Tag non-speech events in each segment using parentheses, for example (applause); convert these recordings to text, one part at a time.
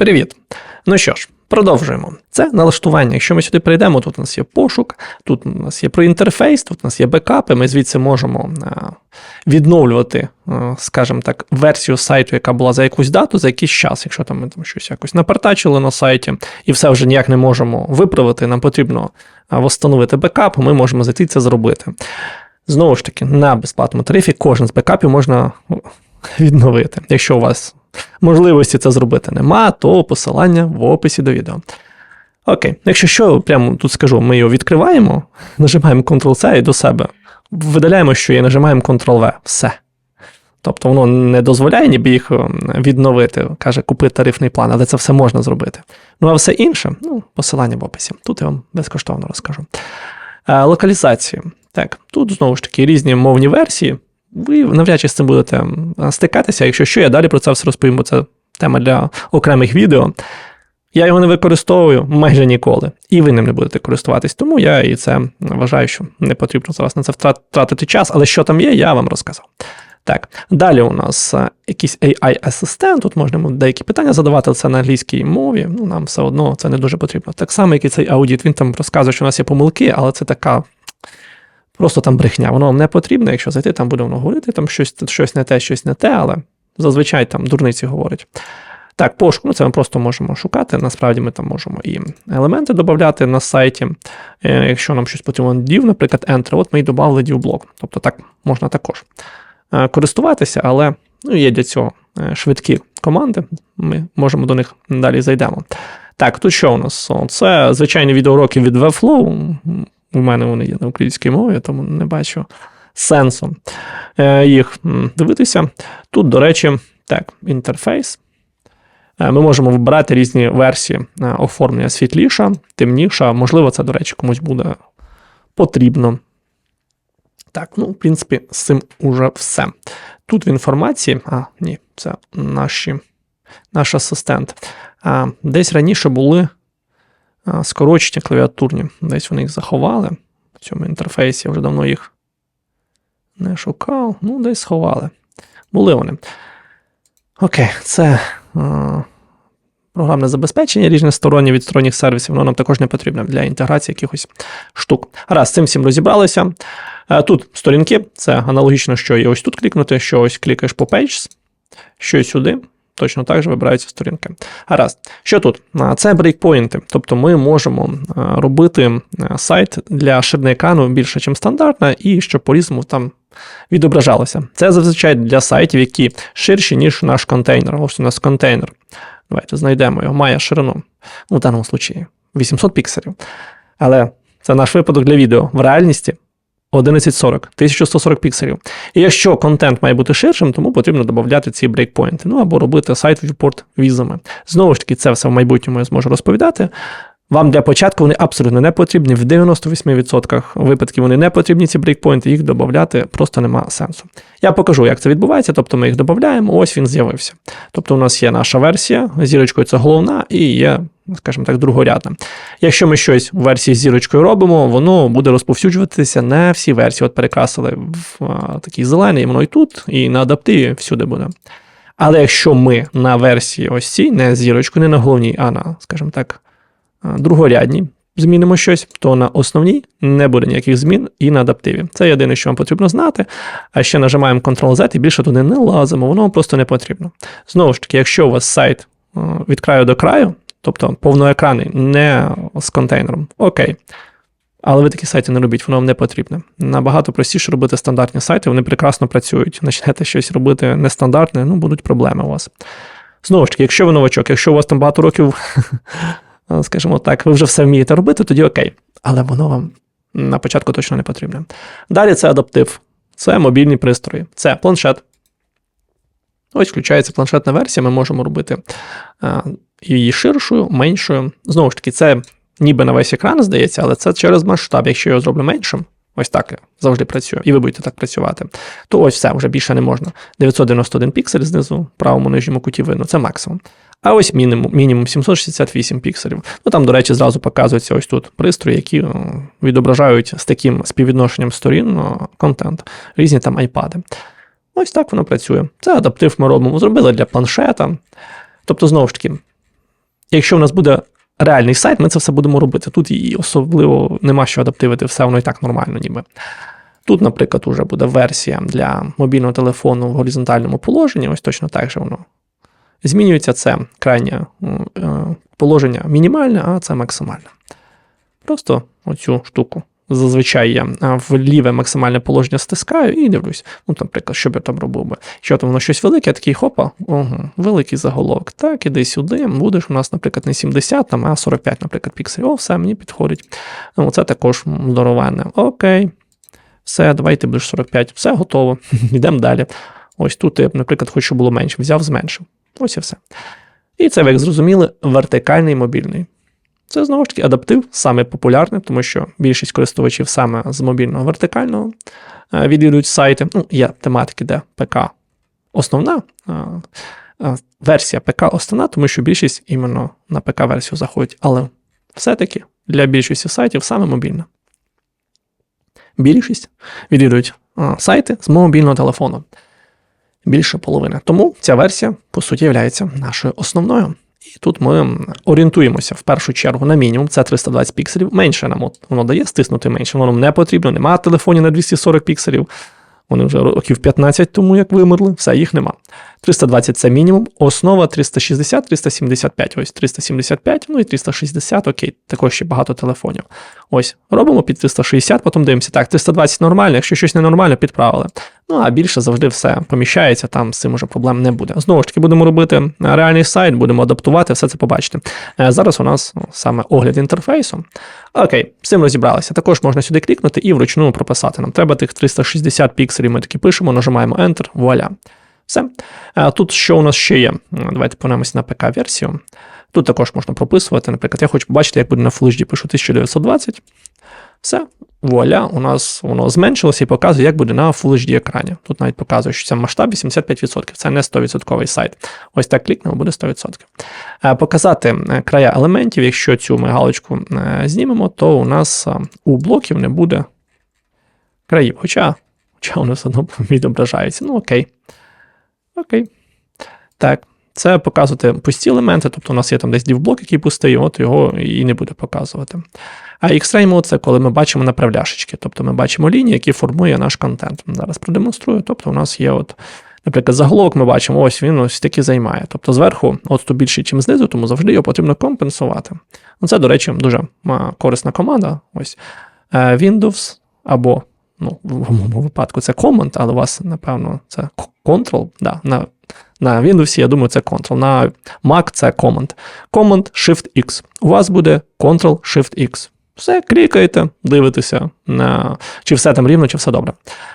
Привіт! Ну що ж, продовжуємо. Це налаштування. Якщо ми сюди прийдемо, тут у нас є пошук, тут у нас є про інтерфейс, тут у нас є бекапи. Ми звідси можемо е, відновлювати, е, скажімо так, версію сайту, яка була за якусь дату, за якийсь час, якщо там ми там щось якось напартачили на сайті, і все вже ніяк не можемо виправити, нам потрібно е, встановити бекап, ми можемо зайти це зробити. Знову ж таки, на безплатному тарифі кожен з бекапів можна відновити. Якщо у вас можливості це зробити нема, то посилання в описі до відео. Окей, якщо що, прямо тут скажу, ми його відкриваємо, нажимаємо Ctrl-C і до себе. Видаляємо, що є, нажимаємо Ctrl-V. Все. Тобто воно не дозволяє ніби їх ем, відновити, каже, купи тарифний план, але це все можна зробити. Ну а все інше, ну, посилання в описі. Тут я вам безкоштовно розкажу. Е, локалізації. Так, тут знову ж таки різні мовні версії. Ви навряд чи з цим будете стикатися. Якщо що, я далі про це все розповім, бо це тема для окремих відео. Я його не використовую майже ніколи, і ви ним не будете користуватись, тому я і це вважаю, що не потрібно зараз на це втратити час, але що там є, я вам розказав. Так, далі у нас якийсь AI-асистент, тут можна деякі питання задавати, але це на англійській мові, ну нам все одно це не дуже потрібно. Так само, як і цей аудіт, він там розказує, що у нас є помилки, але це така Просто там брехня. Воно вам не потрібно, якщо зайти, там буде воно говорити, там щось щось не те, щось не те, але зазвичай там дурниці говорять. Так, пошук, ну це ми просто можемо шукати. Насправді ми там можемо і елементи додати на сайті. Е, якщо нам щось потрібно div, наприклад, enter, от ми і додали div блок. Тобто так можна також е, користуватися, але ну, є для цього е, швидкі команди, ми можемо до них далі зайдемо. Так, тут що у нас? Це звичайні відеоуроки від Webflow. У мене вони є на українській мові, тому не бачу сенсу е, їх дивитися. Тут, до речі, так, інтерфейс. Е, ми можемо вибирати різні версії е, оформлення світліша, темніша. Можливо, це, до речі, комусь буде потрібно. Так, ну, в принципі, з цим уже все. Тут в інформації, а, ні, це наші, наш асистент. А, Десь раніше були скорочення клавіатурні. Десь вони їх заховали. В цьому інтерфейсі я вже давно їх не шукав. Ну, десь сховали. Були вони. Окей, це а, програмне забезпечення різностороннє від сторонніх сервісів, воно нам також не потрібно для інтеграції якихось штук. Раз, з цим всім розібралися. Тут сторінки, це аналогічно, що є ось тут клікнути, що ось клікаєш по Pages, що і сюди точно так же вибираються сторінки. Гаразд, що тут? Це брейкпоінти, тобто ми можемо робити сайт для ширини екрану більше, ніж стандартна, і щоб по-різному там відображалося. Це зазвичай для сайтів, які ширші, ніж наш контейнер. Ось у нас контейнер. Давайте знайдемо його, має ширину, ну, в даному случаї 800 пікселів. Але це наш випадок для відео. В реальності 1140, 1140 пікселів. І якщо контент має бути ширшим, тому потрібно додати ці брейкпоінти. Ну або робити сайт viewport візами. Знову ж таки, це все в майбутньому я зможу розповідати. Вам для початку вони абсолютно не потрібні. В 98% випадків вони не потрібні, ці брейкпоінти, їх додати просто нема сенсу. Я покажу, як це відбувається, тобто ми їх додаємо, ось він з'явився. Тобто у нас є наша версія, зірочкою це головна, і є, скажімо так, другорядна. Якщо ми щось в версії з зірочкою робимо, воно буде розповсюджуватися не всі версії. От перекрасили в такий зелений, воно і тут, і на адаптиві всюди буде. Але якщо ми на версії ось цій, не зірочку, не на головній, а на, скажімо так, другорядні змінимо щось, то на основній не буде ніяких змін і на адаптиві. Це єдине, що вам потрібно знати. А ще нажимаємо Ctrl-Z і більше туди не лазимо, воно вам просто не потрібно. Знову ж таки, якщо у вас сайт від краю до краю, тобто повноекранний, не з контейнером, окей. Але ви такі сайти не робіть, воно вам не потрібне. Набагато простіше робити стандартні сайти, вони прекрасно працюють. Почнете щось робити нестандартне, ну будуть проблеми у вас. Знову ж таки, якщо ви новачок, якщо у вас там багато років скажімо так, ви вже все вмієте робити, тоді окей. Але воно вам на початку точно не потрібне. Далі це адаптив, це мобільні пристрої, це планшет. Ось включається планшетна версія, ми можемо робити е, її ширшою, меншою. Знову ж таки, це ніби на весь екран здається, але це через масштаб. Якщо я його зроблю меншим, ось так завжди працює, і ви будете так працювати, то ось все, вже більше не можна. 991 піксель знизу, правому нижньому куті видно, це максимум. А ось мінімум мінімум 768 пікселів. Ну там, до речі, зразу показуються ось тут пристрої, які відображають з таким співвідношенням сторін контент, різні там айпади. Ось так воно працює. Це адаптив ми робимо. Зробили для планшета. Тобто, знову ж таки, якщо в нас буде реальний сайт, ми це все будемо робити. Тут і особливо нема що адаптивити, все воно і так нормально, ніби. Тут, наприклад, уже буде версія для мобільного телефону в горизонтальному положенні, ось точно так же воно змінюється. Це крайнє е, положення мінімальне, а це максимальне. Просто оцю штуку. Зазвичай я в ліве максимальне положення стискаю і дивлюсь. Ну, наприклад, що б я там робив би. Що там воно щось велике, я такий хопа, ого, великий заголовок. Так, іди сюди. Будеш у нас, наприклад, не 70, там, а 45, наприклад, пікселів. О, все, мені підходить. Ну, Це також здоровенне. Окей. Все, давайте будеш 45, все готово. (laughs) Йдемо далі. Ось тут я, наприклад, хочу, було менше. Взяв, зменшив. Ось і все. І це, як зрозуміли, вертикальний мобільний. Це знову ж таки адаптив, саме популярний, тому що більшість користувачів саме з мобільного вертикального е, відвідують сайти. Ну, Є тематики, де ПК основна. Версія ПК основна, тому що більшість іменно на ПК-версію заходить. Але все-таки для більшості сайтів саме мобільна. Більшість відвідують сайти з мобільного телефону. Більше половини. Тому ця версія, по суті, є нашою основною. І тут ми орієнтуємося в першу чергу на мінімум, це 320 пікселів. Менше нам воно дає стиснути менше, воно нам не потрібно, немає телефонів на 240 пікселів. Вони вже років 15 тому як вимерли, все, їх нема. 320 це мінімум, основа 360, 375, ось 375, ну і 360, окей, також ще багато телефонів. Ось, робимо під 360, потім дивимося, так, 320 нормально, якщо щось ненормально, підправили. Ну, а більше завжди все поміщається, там з цим уже проблем не буде. Знову ж таки, будемо робити реальний сайт, будемо адаптувати, все це побачите. Е, зараз у нас ну, саме огляд інтерфейсу. Окей, з цим розібралися. Також можна сюди клікнути і вручну прописати. Нам треба тих 360 пікселів, ми таки пишемо, нажимаємо Enter, вуаля. Все. Е, тут що у нас ще є? Давайте повернемося на ПК-версію. Тут також можна прописувати. Наприклад, я хочу побачити, як буде на HD, пишу 1920. Все, вуаля, у нас воно зменшилося і показує, як буде на Full HD екрані. Тут навіть показує, що це масштаб 85%, це не 100% сайт. Ось так клікнемо, буде 100%. Е, показати е, края елементів, якщо цю ми галочку знімемо, то у нас у блоків не буде країв. Хоча, хоча воно все (laughs) одно відображається. Ну окей. Окей. Так. Це показувати пусті елементи, тобто у нас є там десь дівблок, який пустий, от його і не буде показувати. А X-Ray це коли ми бачимо направляшечки, тобто ми бачимо лінії, які формує наш контент. Зараз продемонструю. Тобто, у нас є, от, наприклад, заголовок ми бачимо, ось він ось таки займає. Тобто зверху отступ більший, ніж знизу, тому завжди його потрібно компенсувати. Ну, Це, до речі, дуже корисна команда. Ось е, Windows або ну, в моєму випадку це Command, але у вас, напевно, це Ctrl. Да, на на Windows, я думаю, це Ctrl. На Mac це Command. Command Shift-X. У вас буде Ctrl-Shift-X. Все, клікаєте, дивитеся, на, чи все там рівно, чи все добре.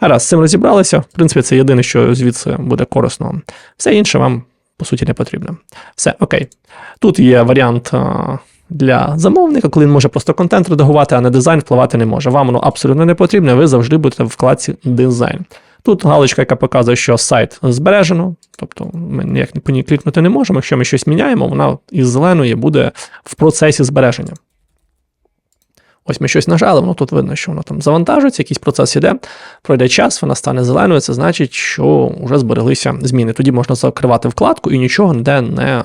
Раз, з цим розібралися. В принципі, це єдине, що звідси буде корисно. Все інше вам, по суті, не потрібно. Все, окей. Тут є варіант для замовника, коли він може просто контент редагувати, а на дизайн впливати не може. Вам воно абсолютно не потрібно, ви завжди будете в вкладці дизайн. Тут галочка, яка показує, що сайт збережено, тобто ми ніяк по ній клікнути не можемо. Якщо ми щось міняємо, вона із зеленої буде в процесі збереження. Ось ми щось нажали, воно тут видно, що воно там завантажується, якийсь процес іде, пройде час, вона стане зеленою, це значить, що вже збереглися зміни. Тоді можна закривати вкладку і нічого ніде не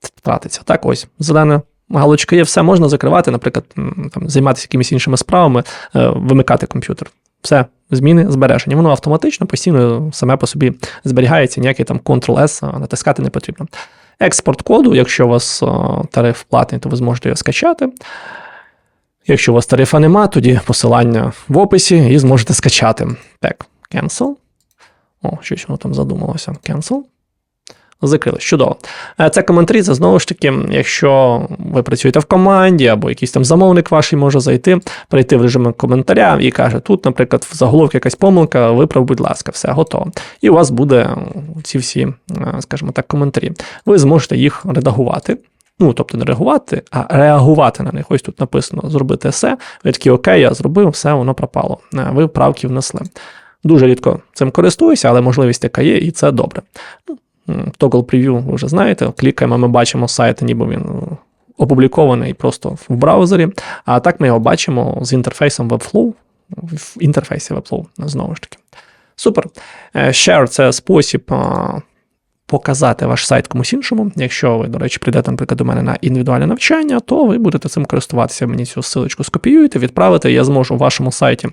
втратиться. Так, ось зелена галочка є, все можна закривати, наприклад, там, займатися якимись іншими справами, е, вимикати комп'ютер. Все, зміни збереження. Воно автоматично постійно саме по собі зберігається, ніякий там Ctrl-S натискати не потрібно. Експорт коду, якщо у вас тариф платний, то ви зможете його скачати. Якщо у вас тарифа нема, тоді посилання в описі і зможете скачати. Так, cancel. О, щось воно там задумалося. Cancel закрили. Чудово. Е, це коментарі, це знову ж таки, якщо ви працюєте в команді, або якийсь там замовник ваш може зайти, перейти в режим коментаря і каже: тут, наприклад, в заголовці якась помилка, виправ, будь ласка, все готово. І у вас буде ці всі, е, скажімо так, коментарі. Ви зможете їх редагувати. Ну, тобто не реагувати, а реагувати на них. Ось тут написано зробити все. Ви такі, окей, я зробив, все, воно пропало. Е, ви правки внесли. Дуже рідко цим користуюся, але можливість така є, і це добре. Toggle Preview, ви вже знаєте, клікаємо, ми бачимо сайт, ніби він е, опублікований просто в браузері. А так ми його бачимо з інтерфейсом Webflow, в інтерфейсі Webflow, знову ж таки. Супер. Е, share це спосіб показати ваш сайт комусь іншому. Якщо ви, до речі, прийдете, наприклад, до мене на індивідуальне навчання, то ви будете цим користуватися. Мені цю ссылочку скопіюєте, відправите, я зможу в вашому сайті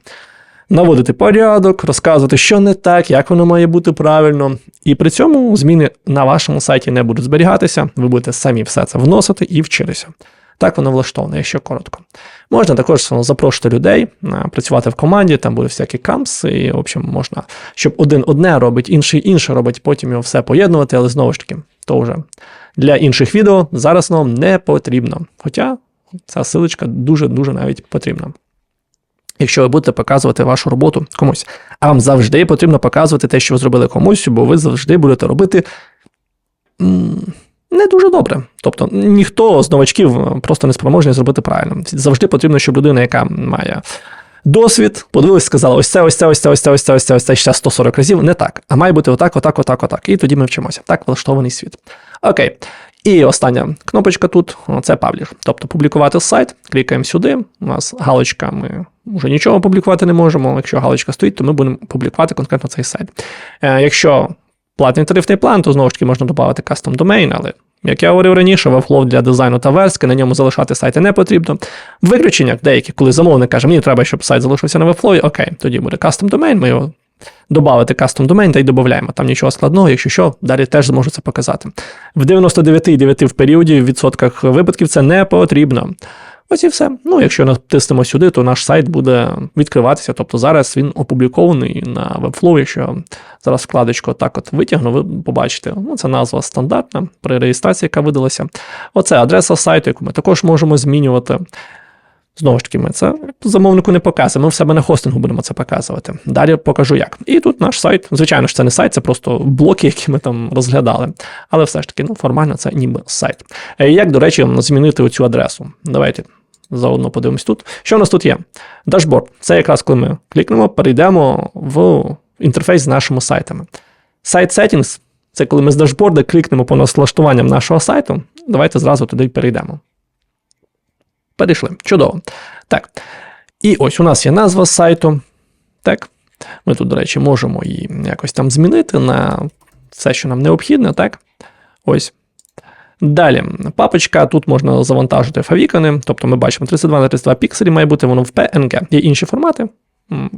наводити порядок, розказувати, що не так, як воно має бути правильно. І при цьому зміни на вашому сайті не будуть зберігатися, ви будете самі все це вносити і вчитися. Так воно влаштоване, якщо коротко. Можна також запрошувати людей, працювати в команді, там буде всякі камс, і, в общем, можна, щоб один одне робить, інший інше робить, потім його все поєднувати, але знову ж таки, то вже для інших відео зараз нам не потрібно. Хоча ця силочка дуже-дуже навіть потрібна. Якщо ви будете показувати вашу роботу комусь, а вам завжди потрібно показувати те, що ви зробили комусь, бо ви завжди будете робити не дуже добре. Тобто ніхто з новачків просто не спроможний зробити правильно. Завжди потрібно, щоб людина, яка має досвід, подивилась, сказала: ось це, ось це, ось це, ось це, ось це, ось це, ось це ще 140 разів. Не так. А має бути отак, отак, отак, отак. І тоді ми вчимося. Так влаштований світ. Окей. І остання кнопочка тут це пабліш. Тобто публікувати сайт, клікаємо сюди. У нас галочка, ми вже нічого публікувати не можемо. Якщо галочка стоїть, то ми будемо публікувати конкретно цей сайт. Е, якщо платний тарифний план, то знову ж таки можна додати кастом домейн, але. Як я говорив раніше, вебфлоу для дизайну та верстки, на ньому залишати сайти не потрібно. Виключення деякі, коли замовник каже, мені треба, щоб сайт залишився на вебфлові, окей, тоді буде кастом домейн, ми його Добавити кастом домен та й додаємо. Там нічого складного, якщо що, далі теж зможу це показати. В 99,9 в періоді в відсотках випадків це не потрібно. Ось і все. Ну, якщо натиснемо сюди, то наш сайт буде відкриватися. Тобто зараз він опублікований на Webflow. Якщо зараз вкладочку так от витягну, ви побачите. Ну, Це назва стандартна при реєстрації, яка видалася. Оце адреса сайту, яку ми також можемо змінювати. Знову ж таки, ми це замовнику не показуємо. Ми в себе на хостингу будемо це показувати. Далі покажу як. І тут наш сайт. Звичайно ж, це не сайт, це просто блоки, які ми там розглядали. Але все ж таки, ну, формально це ніби сайт. Е, як, до речі, змінити оцю адресу? Давайте заодно подивимось тут. Що у нас тут є? Дашборд. Це якраз коли ми клікнемо, перейдемо в інтерфейс з нашими сайтами. Сайт Settings – це коли ми з дашборда клікнемо по налаштуванням нашого сайту. Давайте зразу туди перейдемо. Перейшли. Чудово. Так. І ось у нас є назва сайту. Так. Ми тут, до речі, можемо її якось там змінити на все, що нам необхідно. Так. Ось. Далі, папочка, тут можна завантажити фавікани, тобто ми бачимо 32 на 32 пікселі, має бути воно в PNG. Є інші формати.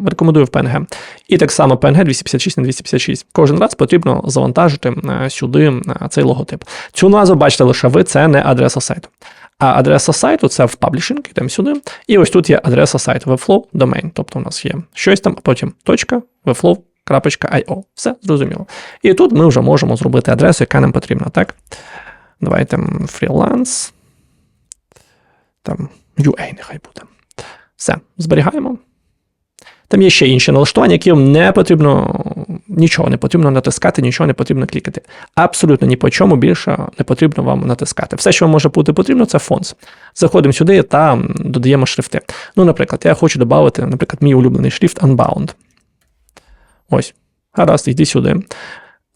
Рекомендую в PNG. І так само PNG 256 на 256. Кожен раз потрібно завантажити е, сюди е, цей логотип. Цю назву бачите лише ви, це не адреса сайту. А адреса сайту це в паблішинг, йдемо сюди. І ось тут є адреса сайту Webflow domain. Тобто у нас є щось там, а потім точка webflow.io. Все зрозуміло. І тут ми вже можемо зробити адресу, яка нам потрібна. Так? Давайте фріланс. Там UA нехай буде. Все, зберігаємо. Там є ще інші налаштування, які вам не потрібно нічого не потрібно натискати, нічого не потрібно клікати. Абсолютно ні по чому більше не потрібно вам натискати. Все, що вам може бути потрібно, це фонс. Заходимо сюди та додаємо шрифти. Ну, наприклад, я хочу додати, наприклад, мій улюблений шрифт Unbound. Ось. Гаразд, йди сюди.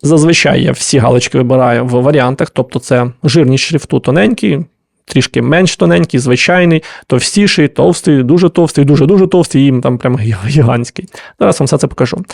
Зазвичай я всі галочки вибираю в варіантах, тобто це жирність шрифту тоненький, трішки менш тоненький, звичайний, товстіший, товстий, дуже товстий, дуже-дуже товстий, і там прям гігантський. Зараз вам все це покажу.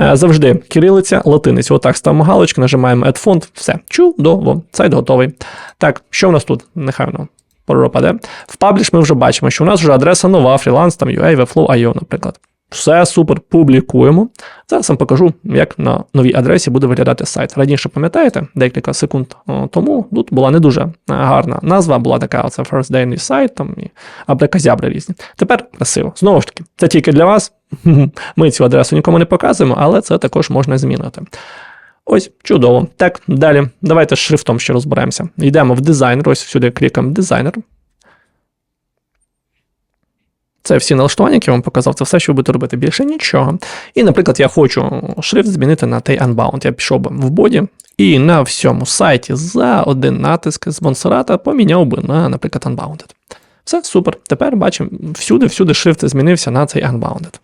Е, завжди кирилиця, латиниця. Отак ставимо галочку, нажимаємо Add Font, все. Чудово, сайт готовий. Так, що в нас тут? Нехай воно пропаде. В пабліш ми вже бачимо, що у нас вже адреса нова, фріланс, там UA, Webflow, IO, наприклад. Все супер, публікуємо. Зараз вам покажу, як на новій адресі буде виглядати сайт. Раніше, пам'ятаєте, декілька секунд тому тут була не дуже гарна назва, була така оце First Day сайт, там і абраказябри різні. Тепер красиво. Знову ж таки, це тільки для вас. (laughs) Ми цю адресу нікому не показуємо, але це також можна змінити. Ось, чудово. Так, далі. Давайте з шрифтом ще розберемося. Йдемо в дизайнер, ось сюди клікаємо дизайнер. Це всі налаштування, які я вам показав, це все, що ви будете робити більше нічого. І, наприклад, я хочу шрифт змінити на той Unbound. Я пішов би в боді і на всьому сайті за один натиск з Монсерата поміняв би на, наприклад, Unbounded. Все, супер. Тепер бачимо, всюди-всюди шрифт змінився на цей Unbounded.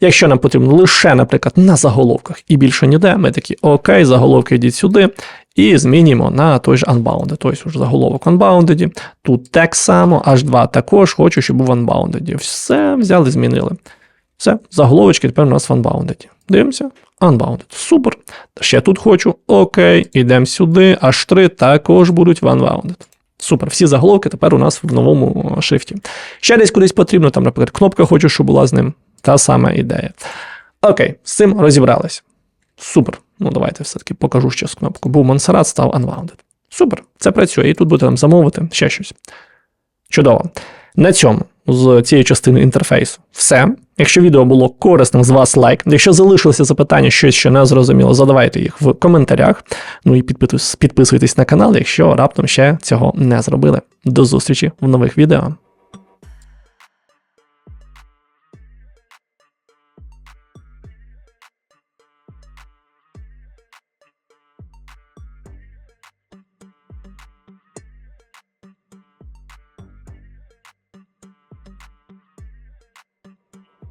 Якщо нам потрібно лише, наприклад, на заголовках і більше ніде, ми такі окей, заголовки йдіть сюди, і змінюємо на той же Unbounded. Тобто вже заголовок Unbounded. Тут так само, H2 також хочу, щоб був Unbounded. Все взяли, змінили. Все, заголовочки тепер у нас в Unbounded. Дивимося. Unbounded. Супер. Ще тут хочу. Окей, ідемо сюди. Аж три також будуть в Unbounded. Супер, всі заголовки тепер у нас в новому шрифті. Ще десь кудись потрібно, там, наприклад, кнопка хочу, щоб була з ним. Та сама ідея. Окей, з цим розібрались. Супер. Ну, давайте все-таки покажу ще з кнопку. Був Монсеррат, став Unbounded. Супер, це працює. І тут буде там замовити ще щось. Чудово. На цьому з цієї частини інтерфейсу все. Якщо відео було корисним, з вас лайк. Якщо залишилося запитання, щось що не зрозуміло, задавайте їх в коментарях. Ну і підписуйтесь на канал, якщо раптом ще цього не зробили. До зустрічі в нових відео.